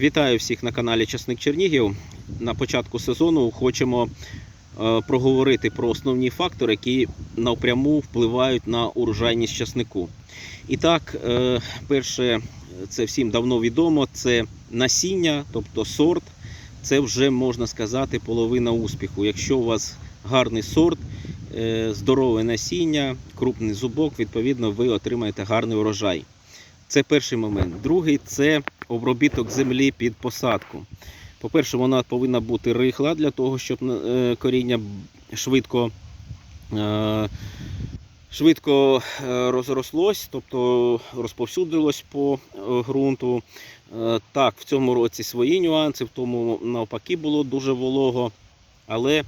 Вітаю всіх на каналі Часник Чернігів. На початку сезону хочемо е, проговорити про основні фактори, які напряму впливають на урожайність часнику. І так, е, перше, це всім давно відомо, це насіння, тобто сорт. Це вже можна сказати половина успіху. Якщо у вас гарний сорт, е, здорове насіння, крупний зубок, відповідно, ви отримаєте гарний урожай. Це перший момент. Другий це обробіток землі під посадку. По-перше, вона повинна бути рихла для того, щоб е, коріння швидко, е, швидко е, розрослось, тобто розповсюдилось по ґрунту. Так, в цьому році свої нюанси, в тому навпаки було дуже волого. Але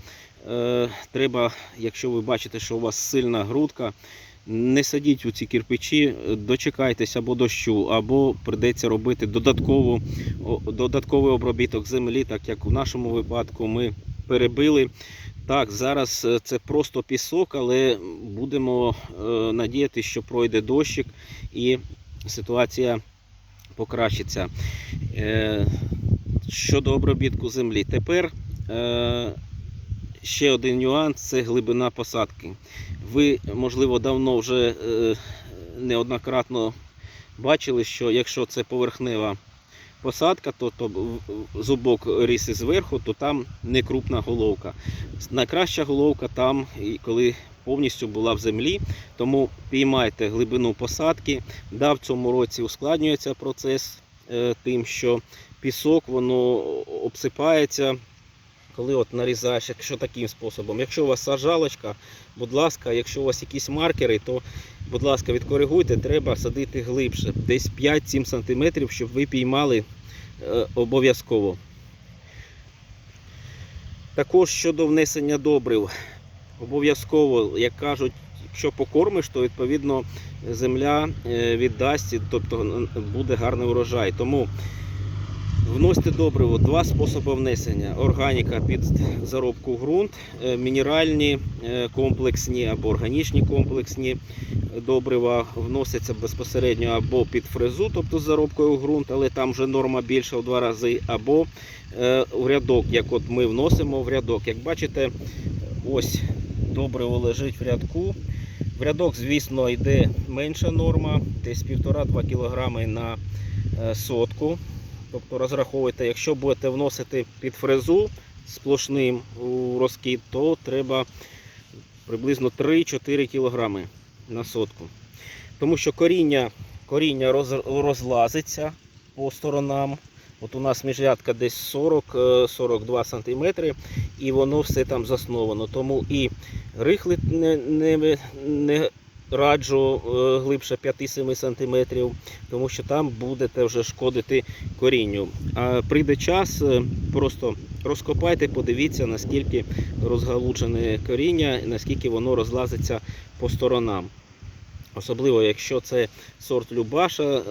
треба, якщо ви бачите, що у вас сильна грудка, не садіть у ці кирпичі, дочекайтесь або дощу, або прийдеться робити додаткову, додатковий обробіток землі, так як в нашому випадку ми перебили. Так, зараз е, це просто пісок, але будемо е, надіятися, що пройде дощик і ситуація покращиться. Е, щодо обробітку землі, тепер ще один нюанс це глибина посадки. Ви, можливо, давно вже е, неоднократно бачили, що якщо це поверхнева посадка, то, то зубок ріс зверху, то там не крупна головка. Найкраща головка там, коли повністю була в землі, тому піймайте глибину посадки. Да, в цьому році ускладнюється процес е, тим, що пісок воно обсипається. Коли от нарізаєш, якщо таким способом. Якщо у вас саджалочка, будь ласка, якщо у вас якісь маркери, то, будь ласка, відкоригуйте, треба садити глибше, десь 5-7 см, щоб ви піймали е, обов'язково. Також щодо внесення добрив, обов'язково, як кажуть, якщо покормиш, то відповідно земля е, віддасть, тобто буде гарний урожай. Тому Вносьте добриво два способи внесення: органіка під заробку ґрунт, е, мінеральні е, комплексні або органічні комплексні добрива вносяться безпосередньо або під фрезу, тобто з заробкою в ґрунт, але там вже норма більша в два рази, або е, в рядок, як от ми вносимо в рядок. Як бачите, ось добриво лежить в рядку. В рядок, звісно, йде менша норма, десь 1,5-2 кг на сотку. Тобто розраховуйте, якщо будете вносити під фрезу сплошним у розкид, то треба приблизно 3-4 кг на сотку. Тому що коріння, коріння роз- розлазиться по сторонам. От у нас міжрядка десь 40-42 см, і воно все там засновано. Тому і рихлити не, не, не раджу е, глибше 5-7 см, тому що там будете вже шкодити корінню. А прийде час, е, просто розкопайте, подивіться, наскільки розгалучене коріння, наскільки воно розлазиться по сторонам. Особливо, якщо це сорт Любаша,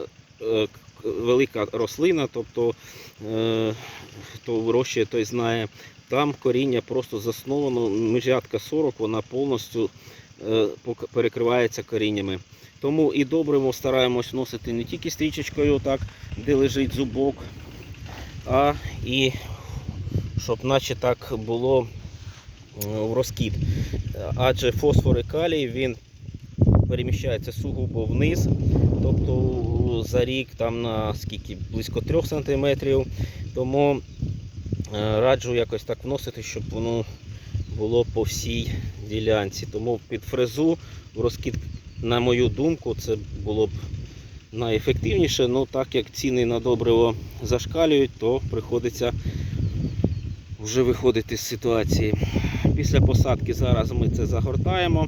е, велика рослина, тобто хто вирощує, той знає, там коріння просто засновано, міжрядка 40, вона повністю перекривається коріннями. Тому і добриво стараємось вносити не тільки стрічечкою, так, де лежить зубок, а і щоб наче так було е, в розкид. Адже фосфор і калій він переміщається сугубо вниз, тобто за рік там на скільки близько 3 см. Тому е, раджу якось так вносити, щоб воно було по всій ділянці. Тому під фрезу в розкид, на мою думку, це було б найефективніше. Ну так як ціни на добриво зашкалюють, то приходиться вже виходити з ситуації. Після посадки зараз ми це загортаємо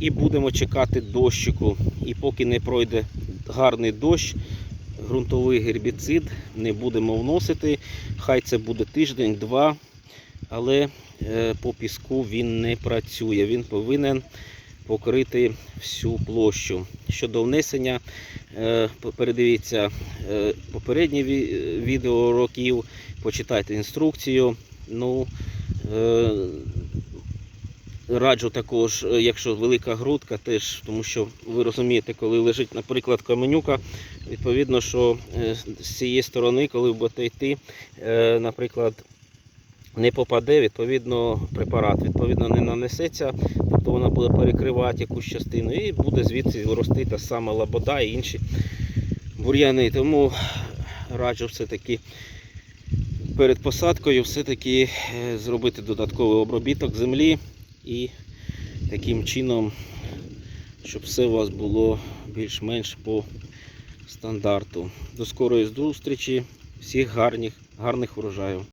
і будемо чекати дощику. І поки не пройде гарний дощ, ґрунтовий гербіцид не будемо вносити. Хай це буде тиждень-два, але е, по піску він не працює. Він повинен покрити всю площу. Щодо внесення, е, передивіться е, попередні відео років, почитайте інструкцію. Ну, раджу також, якщо велика грудка, теж, тому що ви розумієте, коли лежить, наприклад, каменюка, відповідно, що з цієї сторони, коли будете йти, наприклад, не попаде, відповідно, препарат відповідно не нанесеться, тобто вона буде перекривати якусь частину і буде звідси рости та сама лабода і інші бур'яни. Тому раджу все-таки перед посадкою все-таки е, зробити додатковий обробіток землі і таким чином, щоб все у вас було більш-менш по стандарту. До скорої зустрічі, всіх гарних, гарних урожаїв.